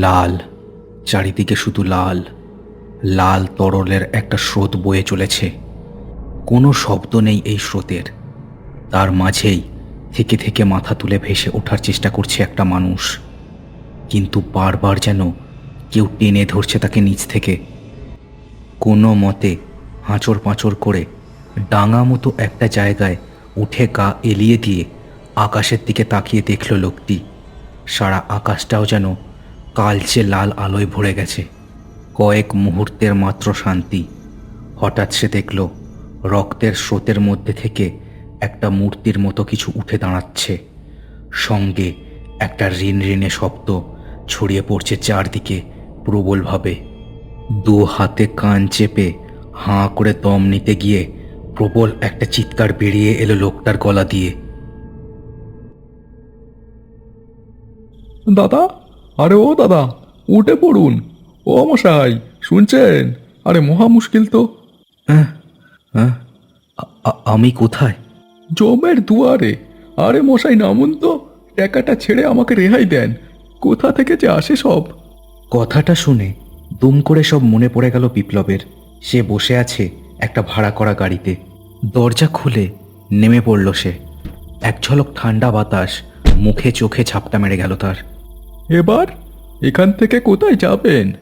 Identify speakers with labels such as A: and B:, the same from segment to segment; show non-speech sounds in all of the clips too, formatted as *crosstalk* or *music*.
A: লাল, চারিদিকে শুধু লাল। লাল তরলের একটা স্রোত বয়ে চলেছে। কোনো শব্দ নেই এই স্রোতের। তার মাঝেই থেকে থেকে মাথা তুলে ভেসে ওঠার চেষ্টা করছে একটা মানুষ। কিন্তু বারবার যেন কেউ টেনে ধরছে তাকে নিচ থেকে। কোনো মতে হাঁচড় পাঁচড় করে ডাঙা মতো একটা জায়গায় উঠে গা এলিয়ে দিয়ে আকাশের দিকে তাকিয়ে দেখল লোকটি। সারা আকাশটাও যেন কালচে লাল আলোয় ভরে গেছে, কয়েক মুহূর্তের মাত্র শান্তি। হঠাৎ সে দেখল, রক্তের স্রোতের মধ্যে থেকে একটা মূর্তির মতো কিছু উঠে দাঁড়াচ্ছে। সঙ্গে একটা ঋণ ঋণে শব্দ ছড়িয়ে পড়ছে চারদিকে প্রবলভাবে। দু হাতে কান চেপে হাঁ করে দম নিতে গিয়ে প্রবল একটা চিৎকার বেরিয়ে এলো লোকটার গলা দিয়ে।
B: দাদা আরে ও দাদা উঠে পড়ুন। ও মশাই শুনছেন? আরে মহা মুশকিল তো।
A: হ্যাঁ হ্যাঁ আমি কোথায়?
B: জমের দুয়ারে। আরে মশাই নামুন তো। টাকাটা ছেড়ে আমাকে রেহাই দেন। কোথা থেকে যে আসে সব?
A: কথাটা শুনে দুম করে সব মনে পড়ে গেল বিপ্লবের। সে বসে আছে একটা ভাড়া করা গাড়িতে। দরজা খুলে নেমে পড়ল সে। এক ঝলক ঠান্ডা বাতাস মুখে চোখে ঝাপটা মেরে গেল তার।
B: এবার এখান থেকে কোথায় যাবেন?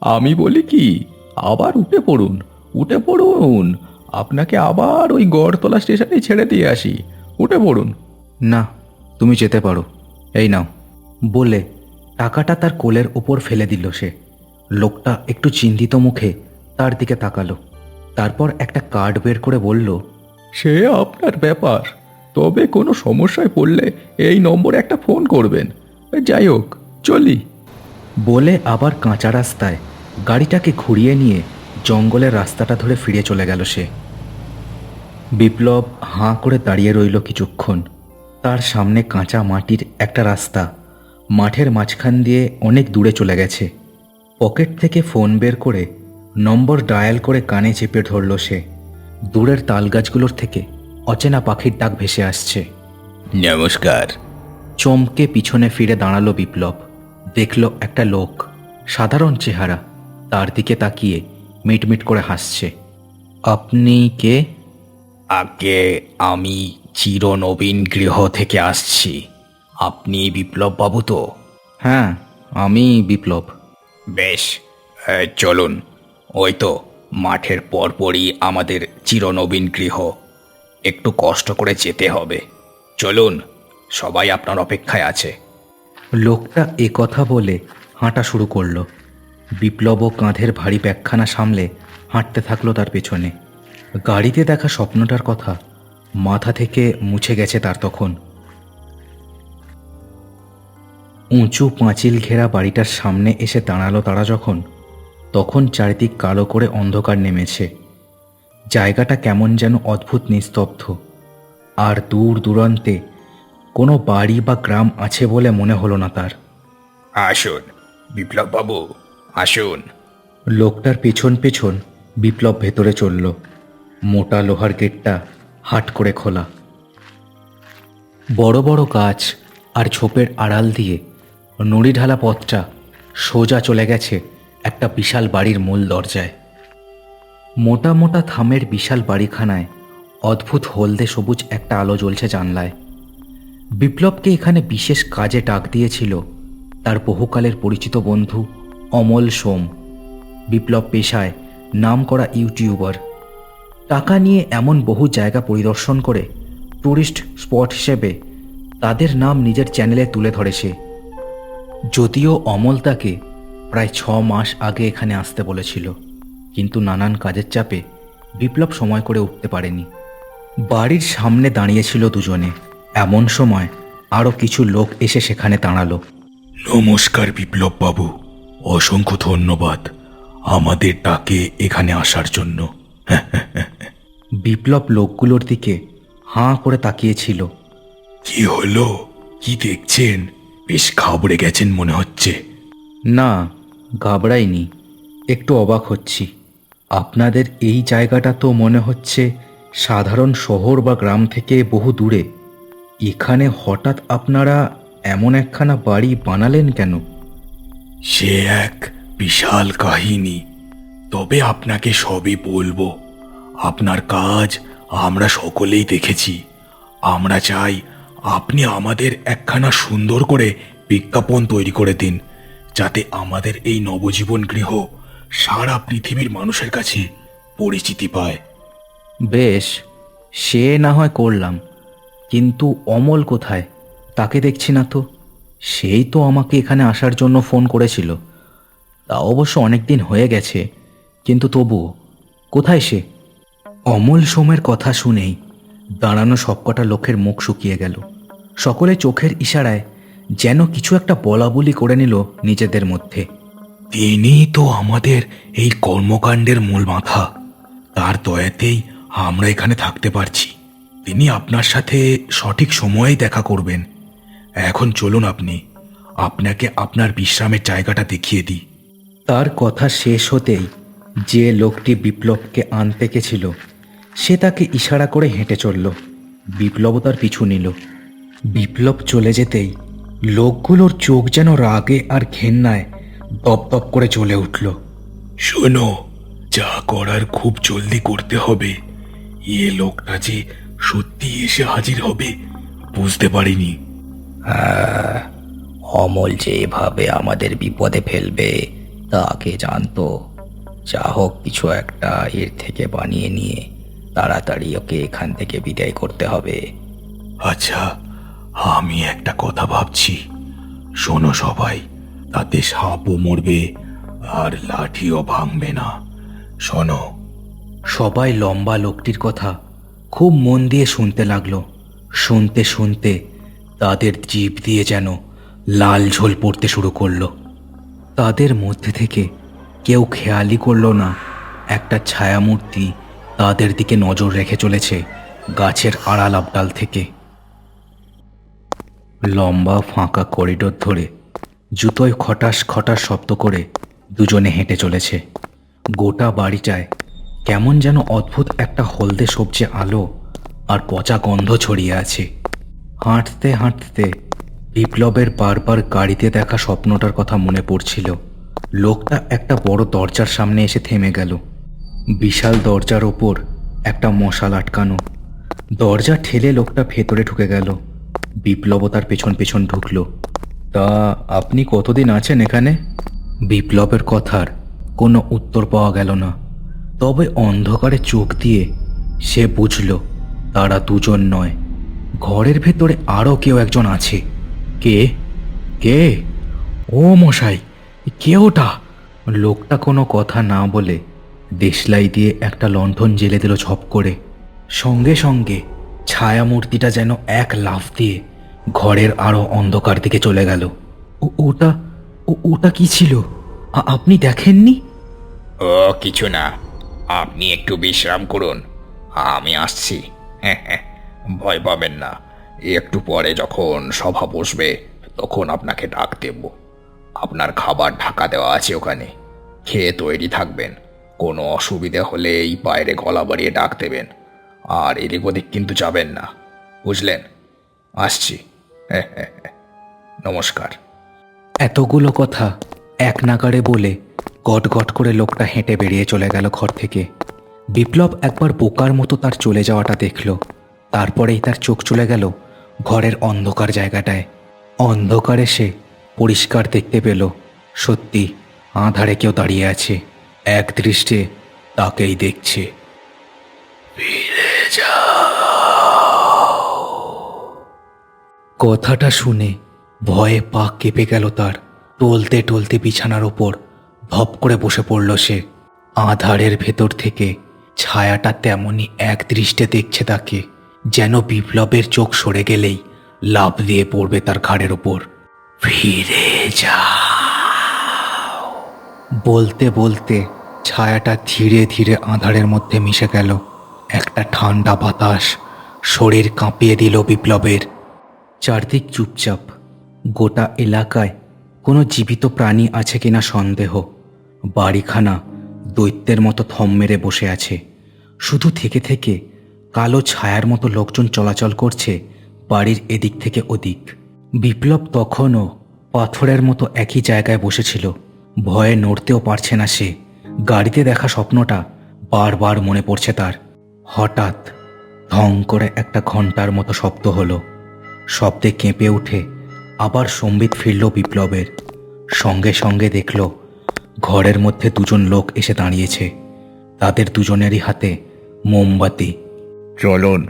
B: আমি বলি কি আবার উঠে পড়ুন উঠে পড়ুন। আপনাকে আবার ওই গড়তলা স্টেশনে ছেড়ে দিয়ে আসি। উঠে পড়ুন।
A: না তুমি যেতে পারো। এই নাও। বলে টাকাটা তার কোলের ওপর ফেলে দিল সে। লোকটা একটু চিন্তিত মুখে তার দিকে তাকালো। তারপর একটা কার্ড বের করে বলল
B: সে আপনার ব্যাপার। তবে কোনো সমস্যায় পড়লে এই নম্বরে একটা ফোন করবেন। যাই হোক চলি।
A: বলে আবার কাঁচা রাস্তায় গাড়িটাকে ঘুরিয়ে নিয়ে জঙ্গলের রাস্তাটা ধরে ফিরে চলে গেল সে। বিপ্লব হাঁ করে দাঁড়িয়ে রইল কিছুক্ষণ। তার সামনে কাঁচা মাটির একটা রাস্তা মাঠের মাঝখান দিয়ে অনেক দূরে চলে গেছে। পকেট থেকে ফোন বের করে নম্বর ডায়াল করে কানে চেপে ধরল সে। দূরের তালগাছগুলোর থেকে অচেনা পাখির ডাক ভেসে আসছে।
B: নমস্কার।
A: চমকে পিছনে ফিরে দাঁড়াল বিপ্লব। দেখল একটা লোক সাধারণ চেহারা। তার দিকে তাকিয়ে মিটমিট করে হাসছে। আপনি কে?
C: আগে আমি চিরনবীন গৃহ থেকে আসছি। আপনি বিপ্লব বাবু তো?
A: হ্যাঁ আমি বিপ্লব।
C: বেশ চলুন। ওই তো মাঠের পরপরই আমাদের চিরনবীন গৃহ। একটু কষ্ট করে যেতে হবে। চলুন সবাই আপনার অপেক্ষায় আছে।
A: লোকটা এ কথা বলে হাঁটা শুরু করল। বিপ্লব ও কাঁধের ভারী ব্যাখ্যানা সামলে হাঁটতে থাকল তার পেছনে। গাড়িতে দেখা স্বপ্নটার কথা মাথা থেকে মুছে গেছে তার তখন। উঁচু পাঁচিল ঘেরা বাড়িটার সামনে এসে দাঁড়াল তারা যখন, তখন চারিদিক কালো করে অন্ধকার নেমেছে। জায়গাটা কেমন যেন অদ্ভুত নিস্তব্ধ। আর দূর দূরান্তে কোনো বাড়ি বা গ্রাম আছে বলে মনে হলো না তার।
C: আসুন বিপ্লব বাবু আসুন।
A: লোকটার পেছন পেছন বিপ্লব ভেতরে চলল। মোটা লোহার গেটটা হাট করে খোলা। বড় বড় গাছ আর ঝোপের আড়াল দিয়ে নড়ি ঢালা পথটা সোজা চলে গেছে একটা বিশাল বাড়ির মূল দরজায়। মোটা মোটা থামের বিশাল বাড়িখানায় অদ্ভুত হলদে সবুজ একটা আলো জ্বলছে জানলায়। বিপ্লবকে এখানে বিশেষ কাজে ডাক দিয়েছিল তার বহুকালের পরিচিত বন্ধু অমল সোম। বিপ্লব পেশায় নাম করা ইউটিউবার। টাকা নিয়ে এমন বহু জায়গা পরিদর্শন করে ট্যুরিস্ট স্পট হিসেবে তাদের নাম নিজের চ্যানেলে তুলে ধরে সে। যদিও অমল তাকে প্রায় ছ মাস আগে এখানে আসতে বলেছিল, কিন্তু নানান কাজের চাপে বিপ্লব সময় করে উঠতে পারেনি। বাড়ির সামনে দাঁড়িয়েছিল দুজনে। এমন সময় আরও কিছু লোক এসে সেখানে দাঁড়াল।
B: নমস্কার বিপ্লব বাবু অসংখ্য ধন্যবাদ আমাদের ডাকে এখানে আসার জন্য। *laughs*
A: বিপ্লব লোকগুলোর দিকে হাঁ করে তাকিয়েছিল।
B: কি হলো? কি দেখছেন? বেশ ঘাবড়ে গেছেন মনে হচ্ছে।
A: না ঘাবড়াইনি একটু অবাক হচ্ছি। আপনাদের এই জায়গাটা তো মনে হচ্ছে সাধারণ শহর বা গ্রাম থেকে বহু দূরে। এখানে হঠাৎ আপনারা এমন একখানা বাড়ি বানালেন কেন?
B: সে এক বিশাল কাহিনী। তবে আপনাকে সবই বলব। আপনার কাজ আমরা সকলেই দেখেছি। আমরা চাই আপনি আমাদের একখানা সুন্দর করে বিজ্ঞাপন তৈরি করে দিন যাতে আমাদের এই নবজীবন গৃহ সারা পৃথিবীর মানুষের কাছে পরিচিতি পায়।
A: বেশ সে না হয় করলাম। কিন্তু অমল কোথায়? তাকে দেখছি না তো। সেই তো আমাকে এখানে আসার জন্য ফোন করেছিল। তা অবশ্য অনেক দিন হয়ে গেছে। কিন্তু তবুও, কোথায় সে? অমল সোমের কথা শুনেই দাঁড়ানো সবকটা লোকের মুখ শুকিয়ে গেল। সকলে চোখের ইশারায় যেন কিছু একটা বলা বলি করে নিল নিজেদের মধ্যে।
B: তিনি তো আমাদের এই কর্মকাণ্ডের মূল মাথা তার দয়াতেই আমরা এখানে থাকতে পারছি। তিনি আপনার সাথে সঠিক সময়েই দেখা করবেন। এখন চলুন আপনি আপনাকে আপনার বিশ্রামের জায়গাটা দেখিয়ে দিই।
A: তার কথা শেষ হতেই যে লোকটি বিপ্লবকে আনতে গেছিল সে তাকে ইশারা করে হেঁটে চলল। বিপ্লব তার পিছু নিল। বিপ্লব চলে যেতেই লোকগুলোর চোখ যেন রাগে আর ঘেন্নায় দপদপ করে চলে উঠল।
B: শোনো যা করার খুব জলদি করতে হবে। এ লোকটা যে সত্যি এসে হাজির হবে বুঝতে পারিনি।
C: অমল যে এভাবে আমাদের বিপদে ফেলবে তাকে জানতো। যা হোক কিছু একটা এর থেকে বানিয়ে নিয়ে তাড়াতাড়ি ওকে এখান থেকে বিদায় করতে হবে।
B: আচ্ছা আমি একটা কথা ভাবছি। শোনো সবাই তাতে সাপও মরবে আর লাঠিও ভাঙবে না। শোনো।
A: সবাই লম্বা লোকটির কথা খুব মন দিয়ে শুনতে লাগল। শুনতে শুনতে তাদের জিভ দিয়ে যেন লাল ঝোল পড়তে শুরু করল। তাদের মধ্যে থেকে কেউ খেয়ালই করল না, একটা ছায়ামূর্তি তাদের দিকে নজর রেখে চলেছে গাছের আড়াল আবডাল থেকে। লম্বা ফাঁকা করিডোর ধরে জুতোয় খটাস খটাস শব্দ করে দুজনে হেঁটে চলেছে। গোটা বাড়িটায় কেমন যেন অদ্ভুত একটা হলদে সবজি আলো আর পচা গন্ধ ছড়িয়ে আছে। হাঁটতে হাঁটতে বিপ্লবের বারবার গাড়িতে দেখা স্বপ্নটার কথা মনে পড়ছিল। লোকটা একটা বড় দরজার সামনে এসে থেমে গেল। বিশাল দরজার ওপর একটা মশাল আটকানো। দরজা ঠেলে লোকটা ভেতরে ঢুকে গেল। বিপ্লব তার পেছন পেছন ঢুকলো। তা আপনি কতদিন আছেন এখানে? বিপ্লবের কথার কোনো উত্তর পাওয়া গেল না। তবে অন্ধকারে চোখ দিয়ে সে বুঝল, তারা দুজন নয়। ঘরের ভেতরে আরও কেউ একজন আছে। কে? কে? ও মশাই, কে ওটা? লোকটা কোনো কথা না বলে দেশলাই দিয়ে একটা লণ্ঠন জেলে দিল ছপ করে। সঙ্গে সঙ্গে ছায়ামূর্তিটা যেন এক লাফ দিয়ে ঘরের আরও অন্ধকার দিকে চলে গেল। ওটা, ও- ওটা কি ছিল? আপনি দেখেননি?
C: ও, কিছু না। আপনি একটু বিশ্রাম করুন। আমি আসছি। হ্যাঁ *laughs* হ্যাঁ ভয় পাবেন না। একটু পরে যখন সভা বসবে, তখন আপনাকে ডাক দেব। আপনার খাবার ঢাকা দেওয়া আছে ওখানে। খেয়ে তৈরি থাকবেন। কোনো অসুবিধা হলে এই বাইরে গলা বাড়িয়ে ডাক দেবেন। আর এদিক ওদিক কিন্তু যাবেন না। বুঝলেন? আসছি। হ্যাঁ *laughs* হ্যাঁ নমস্কার।
A: এতগুলো কথা এক নাগারে বলে গট গট করে লোকটা হেঁটে বেরিয়ে চলে গেল ঘর থেকে। বিপ্লব একবার বোকার মতো তার চলে যাওয়াটা দেখল। তারপরেই তার চোখ চলে গেল ঘরের অন্ধকার জায়গাটায়। অন্ধকারে সে পরিষ্কার দেখতে পেল। সত্যি, আধারে কেউ দাঁড়িয়ে আছে। এক দৃষ্টে তাকেই দেখছে। কথাটা শুনে ভয়ে পা কেঁপে গেল তার। টলতে টলতে বিছানার ওপর ধপ করে বসে পড়ল সে। আধারের ভেতর থেকে ছায়াটা তেমনি এক দৃষ্টে দেখছে তাকে, যেন বিপ্লবের চোখ সরে গেলেই লাভ দিয়ে পড়বে তার ঘাড়ের ওপর। ফিরে যা বলতে বলতে ছায়াটা ধীরে ধীরে আঁধারের মধ্যে মিশে গেল। একটা ঠান্ডা বাতাস শরীর কাঁপিয়ে দিল বিপ্লবের। চারদিক চুপচাপ। গোটা এলাকায় কোনো জীবিত প্রাণী আছে কিনা সন্দেহ। বাড়িখানা দৈত্যের মতো থম মেরে বসে আছে। শুধু থেকে থেকে কালো ছায়ার মতো লোকজন চলাচল করছে বাড়ির এদিক থেকে ওদিক। বিপ্লব তখনও পাথরের মতো একই জায়গায় বসেছিল। ভয়ে নড়তেও পারছে না সে। গাড়িতে দেখা স্বপ্নটা বারবার মনে পড়ছে তার। হঠাৎ ধং করে একটা ঘণ্টার মতো শব্দ হলো। শব্দে কেঁপে উঠে আবার সম্বিত ফিরল বিপ্লবের। সঙ্গে সঙ্গে দেখল ঘরের মধ্যে দুজন লোক এসে দাঁড়িয়েছে। তাদের দুজনেরই হাতে মোমবাতি।
B: চলুন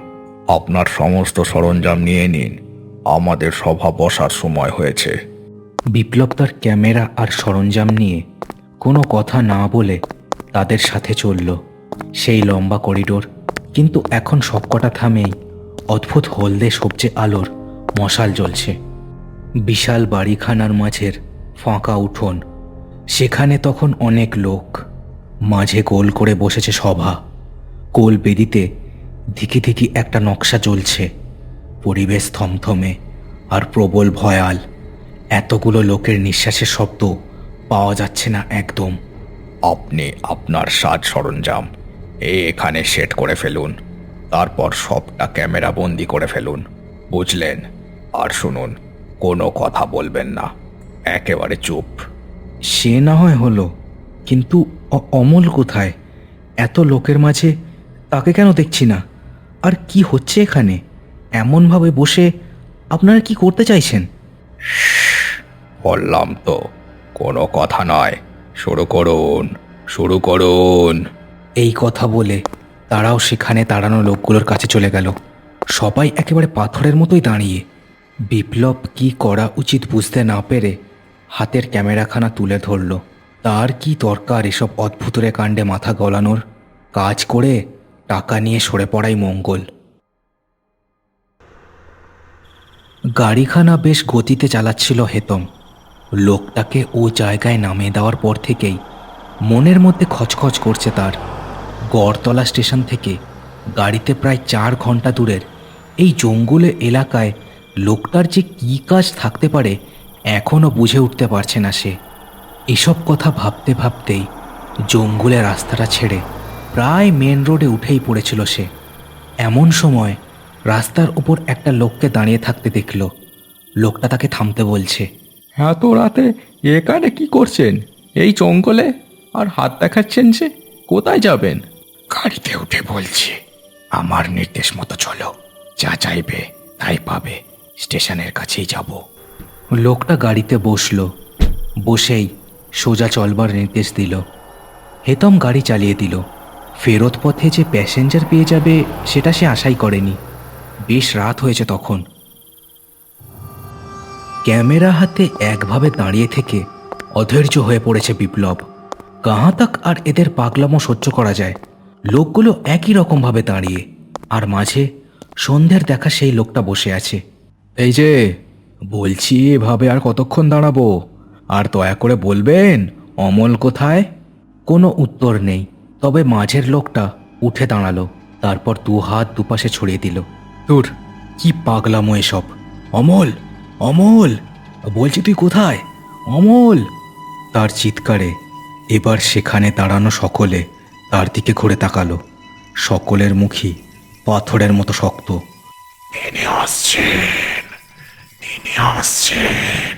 B: আপনার সমস্ত সরঞ্জাম নিয়ে নিন। আমাদের সভা বসার সময় হয়েছে।
A: বিপ্লব তার ক্যামেরা আর সরঞ্জাম নিয়ে কোনো কথা না বলে তাদের সাথে চলল। সেই লম্বা করিডোর কিন্তু এখন সবকটা থামেই অদ্ভুত হলদে সবজে আলোর মশাল জ্বলছে। বিশাল বাড়িখানার মাঝের ফাঁকা উঠোন সেখানে তখন অনেক লোক। মাঝে গোল করে বসেছে সভা। কোল বেদিতে ধিকি ধিকি একটা নকশা চলছে পরিবেশ থমথমে আর প্রবল ভয়াল। এতগুলো লোকের নিঃশ্বাসের শব্দ পাওয়া যাচ্ছে না একদম।
B: আপনি আপনার সাজ সরঞ্জাম এখানে সেট করে ফেলুন। তারপর সবটা ক্যামেরা বন্দি করে ফেলুন। বুঝলেন? আর শুনুন, কোনো কথা বলবেন না। একেবারে চুপ।
A: সে না হয় হলো কিন্তু অমল কোথায়? এত লোকের মাঝে তাকে কেন দেখছি না? আর কি হচ্ছে এখানে? এমনভাবে বসে আপনারা কি করতে চাইছেন?
B: বললাম তো কোনো কথা নয়। শুরু করুন শুরু করুন।
A: এই কথা বলে তারাও সেখানে দাঁড়ানো লোকগুলোর কাছে চলে গেল। সবাই একেবারে পাথরের মতোই দাঁড়িয়ে। বিপ্লব কি করা উচিত বুঝতে না পেরে হাতের ক্যামেরাখানা তুলে ধরল। তার কি দরকার এসব অদ্ভুতরে কাণ্ডে মাথা গলানোর? কাজ করে টাকা নিয়ে সরে পড়াই মঙ্গল। গাড়িখানা বেশ গতিতে চালাচ্ছিল হেতম। লোকটাকে ও জায়গায় নামিয়ে দেওয়ার পর থেকেই মনের মধ্যে খচখচ করছে তার। গড়তলা স্টেশন থেকে গাড়িতে প্রায় চার ঘণ্টা দূরের এই জঙ্গলে এলাকায় লোকটার যে কী কাজ থাকতে পারে এখনও বুঝে উঠতে পারছে না সে। এসব কথা ভাবতে ভাবতেই জঙ্গলের রাস্তাটা ছেড়ে প্রায় মেন রোডে উঠেই পড়েছিল সে। এমন সময় রাস্তার উপর একটা লোককে দাঁড়িয়ে থাকতে দেখল। লোকটা তাকে থামতে বলছে
B: এত রাতে এখানে কি করছেন? এই জঙ্গলে? আর হাত দেখাচ্ছেন যে কোথায় যাবেন?
C: গাড়িতে উঠে বলছি আমার নির্দেশ মতো চলো। যা চাইবে তাই পাবে। স্টেশনের কাছেই যাব।
A: লোকটা গাড়িতে বসল। বসেই সোজা চলবার নির্দেশ দিল। হেতম গাড়ি চালিয়ে দিল। ফেরত পথে যে প্যাসেঞ্জার পেয়ে যাবে, সেটা সে আশাই করেনি। বেশ রাত হয়েছে তখন। ক্যামেরা হাতে একভাবে দাঁড়িয়ে থেকে অধৈর্য হয়ে পড়েছে বিপ্লব। কাহা তাক আর এদের পাগলামো সহ্য করা যায়। লোকগুলো একই রকমভাবে দাঁড়িয়ে। আর মাঝে সন্ধ্যের দেখা সেই লোকটা বসে আছে। এই যে বলছি, এভাবে আর কতক্ষণ দাঁড়াবো? আর দয়া করে বলবেন, অমল কোথায়? কোনো উত্তর নেই। তবে মাঝের লোকটা উঠে দাঁড়াল, তারপর দু হাত দুপাশে ছড়িয়ে দিল। দূর, কি পাগলামো এসব। অমল অমল, বলছি তুই কোথায়? অমল! তার চিৎকারে এবার সেখানে দাঁড়ানো সকলে তার দিকে ঘুরে তাকালো। সকলের মুখই পাথরের মতো শক্ত।
D: তিনি আসছেন।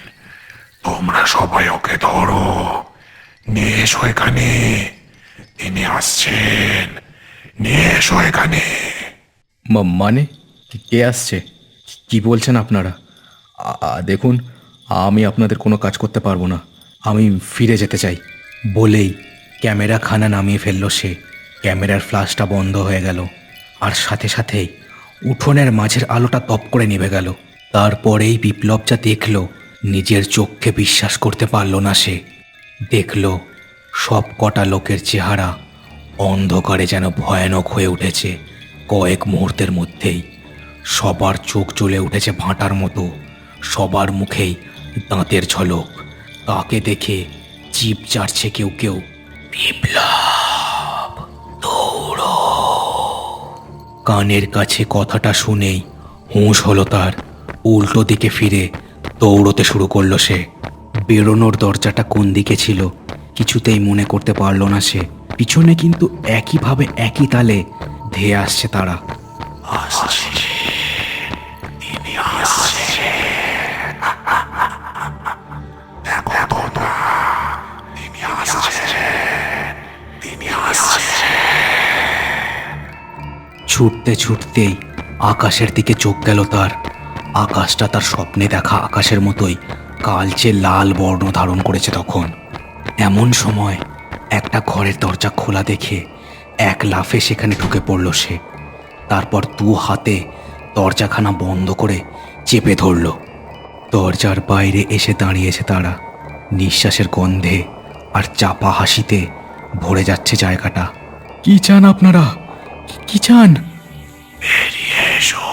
D: তোমরা সবাই ওকে ধরো। নিয়ে এসো এখানে। তিনি আসছেন। নিয়ে এসো এখানে।
A: মা- মানে? কে আসছে? কি বলছেন আপনারা? দেখুন, আমি আপনাদের কোনো কাজ করতে পারব না। আমি ফিরে যেতে চাই। বলেই ক্যামেরা খানা নামিয়ে ফেলল সে। ক্যামেরার ফ্ল্যাশটা বন্ধ হয়ে গেল। আর সাথে সাথেই উঠোনের মাঝের আলোটা তপ করে নিভে গেল। তারপরেই বিপ্লব যা দেখল, নিজের চোখকে বিশ্বাস করতে পারল না সে। দেখল, সব কটা লোকের চেহারা অন্ধকারে যেন ভয়ানক হয়ে উঠেছে কয়েক মুহূর্তের মধ্যেই। সবার চোখ চলে উঠেছে ভাঁটার মতো। সবার মুখেই দাঁতের ঝলক। তাকে দেখে জিপ চাড়ছে কেউ কেউ। বিপ্লব কানের কাছে কথাটা শুনেই হুঁশ হলো তার। উল্টো দিকে ফিরে দৌড়তে শুরু করল সে। বেরোনোর দরজাটা কোন দিকে ছিল কিছুতেই মনে করতে পারল না সে। পিছনে কিন্তু একইভাবে একই তালে ধেয়ে আসছে তারা। ছুটতে ছুটতেই আকাশের দিকে চোখ গেল তার। আকাশটা তার স্বপ্নে দেখা আকাশের মতোই কালচে লাল বর্ণ ধারণ করেছে তখন। এমন সময় একটা ঘরের দরজা খোলা দেখে এক লাফে সেখানে ঢুকে পড়ল সে। তারপর দু হাতে দরজাখানা বন্ধ করে চেপে ধরল। দরজার বাইরে এসে দাঁড়িয়েছে তারা। নিঃশ্বাসের গন্ধে আর চাপা হাসিতে ভরে যাচ্ছে জায়গাটা।
B: কি চান আপনারা? কি চান?
D: বেরিয়ে এসো।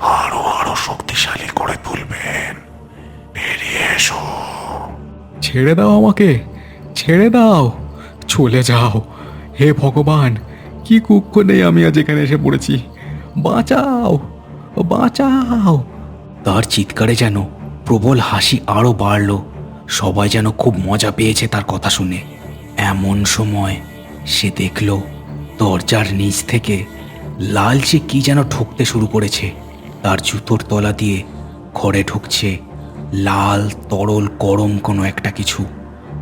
D: আরও আরও শক্তিশালী করে তুলবেন। বেরিয়ে এসো।
B: ছেড়ে দাও আমাকে ছেড়ে দাও চলে যাও। হে ভগবান কি কুক্ষণে আমি আজ এখানে এসে পড়েছি। বাঁচাও বাঁচাও।
A: তার চিৎকারে যেন প্রবল হাসি আরও বাড়ল। সবাই যেন খুব মজা পেয়েছে তার কথা শুনে। এমন সময় সে দেখল দরজার নিচ থেকে লালচে কি যেন ঠকতে শুরু করেছে। তার জুতোর তলা দিয়ে ঘরে ঢুকছে লাল, তরল, গরম কোনো একটা কিছু।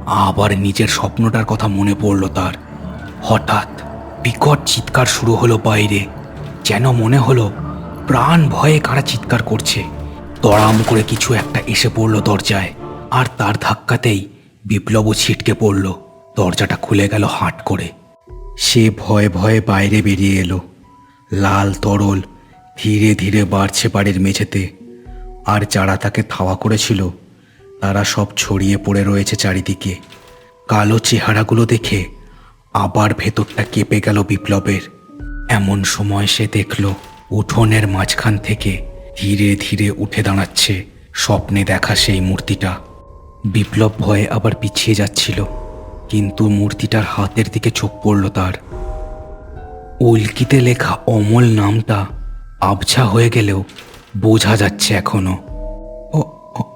A: আবার নিজের স্বপ্নটার কথা মনে পড়ল তার। হঠাৎ বিকট চিৎকার শুরু হলো বাইরে। যেন মনে হলো প্রাণ ভয়ে কারা চিৎকার করছে। তড়াম করে কিছু একটা এসে পড়ল দরজায় আর তার ধাক্কাতেই বিপ্লবও ছিটকে পড়ল। দরজাটা খুলে গেল হাট করে। সে ভয়ে ভয়ে বাইরে বেরিয়ে এলো। লাল, তরল ধীরে ধীরে বাড়ছে বাড়ির মেঝেতে। আর যারা তাকে থাওয়া করেছিল, তারা সব ছড়িয়ে পড়ে রয়েছে চারিদিকে। কালো চেহারাগুলো দেখে আবার ভেতরটা কেঁপে গেল বিপ্লবের। এমন সময় সে দেখল, উঠোনের মাঝখান থেকে ধীরে ধীরে উঠে দাঁড়াচ্ছে স্বপ্নে দেখা সেই মূর্তিটা। বিপ্লব ভয়ে আবার পিছিয়ে যাচ্ছিল, কিন্তু মূর্তিটার হাতের দিকে চোখ পড়ল তার। উল্কিতে লেখা অমল নামটা আবছা হয়ে গেলেও বোঝা যাচ্ছে এখনও।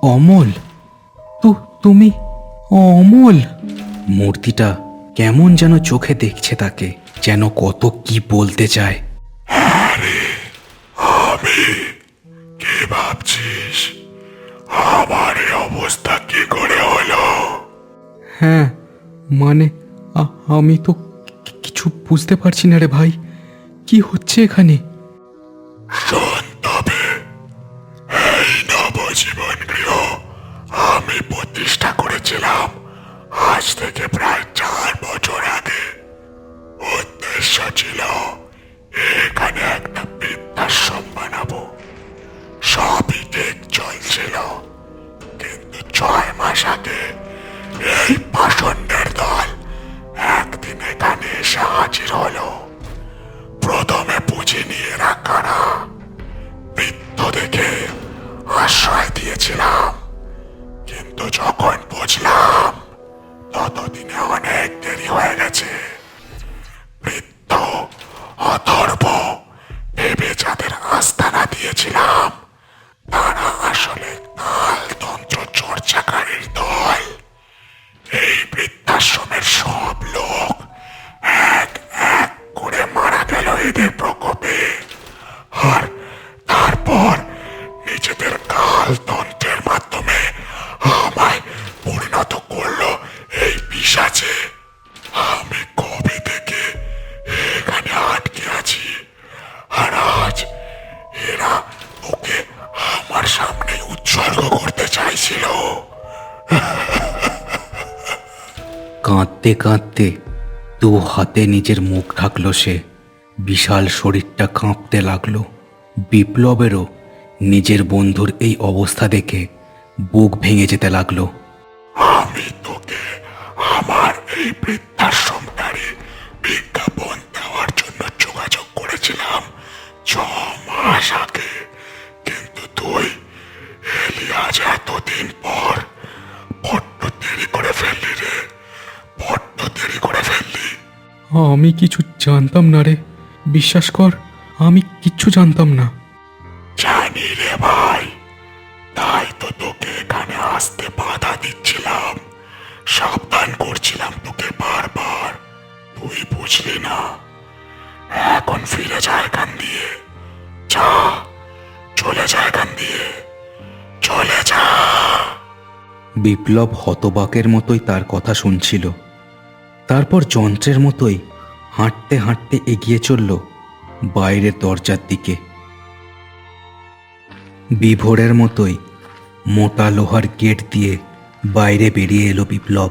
A: অমল? তু তুমি? অমল? মূর্তিটা কেমন যেন চোখে দেখছে তাকে যেন কত কি বলতে চায়।
D: কি ভাবছিস? আমার অবস্থা কি করে হলো?
B: হ্যাঁ মানে আমি তো কিছু বুঝতে পারছি না রে ভাই। কি হচ্ছে এখানে?
D: শোন তবে। এই নবজীবন গৃহ আমি প্রতিষ্ঠা করেছিলাম আজ থেকে প্রায় চার বছর আগে। উদ্দেশ্য ছিল এখানে একটা বৃদ্ধাশ্রম বানাবো। সবই ঠিক চলছিল, কিন্তু ছয় মাস আগে এই পাষণ্ডের দল একদিন এখানে এসে হাজির হলো।
A: কাঁদতে কাঁদতে দু হাতে নিজের মুখ ঢাকলো সে। বিশাল শরীরটা কাঁপতে লাগল। বিপ্লবেরও নিজের বন্ধুর এই অবস্থা দেখে বুক ভেঙে যেতে লাগল।
D: আমি তোকে আমার এই বৃদ্ধাশ্রমকারী বিজ্ঞাপন দেওয়ার জন্য যোগাযোগ করেছিলাম ছ মাস আগে। কিন্তু তুই এলি এতদিন পর বড্ড দেরি করে ফেললি রে।
B: আমি কিছু জানতাম না রে। বিশ্বাস কর আমি কিচ্ছু জানতাম না।
D: জানি রে ভাই তাই তো তোকে এখানে আসতে বাধা দিচ্ছিলাম। সাবধান করছিলাম তোকে বারবার। তুই বুঝলি না। এখন ফিরে যা এখান দিয়ে। যা চলে যা এখান দিয়ে। চলে যা।
A: বিপ্লব হতবাকের মতোই তার কথা শুনছিল। তারপর যন্ত্রের মতোই হাঁটতে হাঁটতে এগিয়ে চলল বাইরের দরজার দিকে। বিভোরের মতোই মোটা লোহার গেট দিয়ে বাইরে বেরিয়ে এলো বিপ্লব।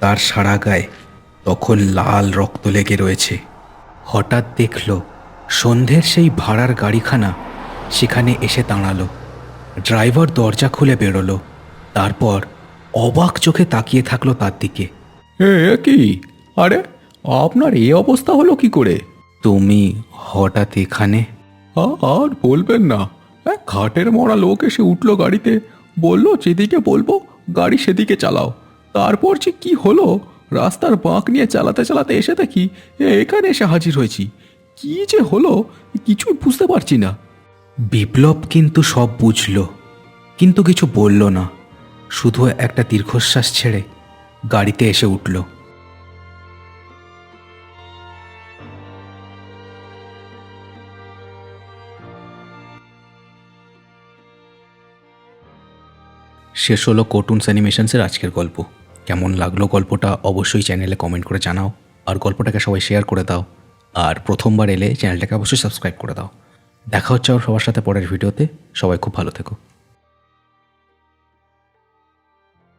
A: তার সারা গায়ে তখন লাল রক্ত লেগে রয়েছে। হঠাৎ দেখল সন্ধ্যের সেই ভাড়ার গাড়িখানা সেখানে এসে দাঁড়াল। ড্রাইভার দরজা খুলে বেরোলো। তারপর অবাক চোখে তাকিয়ে থাকল তার দিকে।
B: এ কি? আরে আপনার এই অবস্থা হলো কি করে?
A: তুমি হঠাৎ এখানে?
B: আ- আর বলবেন না। এক খাটের মরা লোক এসে উঠল গাড়িতে। বলল যেদিকে বলব গাড়ি সেদিকে চালাও। তারপর যে কি হলো? রাস্তার বাঁক নিয়ে চালাতে চালাতে এসে দেখি এ, এখানে এসে হাজির হয়েছি। কি যে হলো? কিছুই বুঝতে পারছি না।
A: বিপ্লব কিন্তু সব বুঝল কিন্তু কিছু বলল না। শুধু একটা দীর্ঘশ্বাস ছেড়ে গাড়িতে এসে উঠল। শেষ হলো কার্টুনস অ্যানিমেশনসের আজকের গল্প। কেমন লাগল গল্পটা অবশ্যই চ্যানেলে কমেন্ট করে জানাও। আর গল্পটাকে সবাই শেয়ার করে দাও। আর প্রথমবার এলে চ্যানেলটাকে অবশ্যই সাবস্ক্রাইব করে দাও। দেখা হচ্ছে আবার সবার সাথে পরের ভিডিওতে। সবাই খুব ভালো থেকো।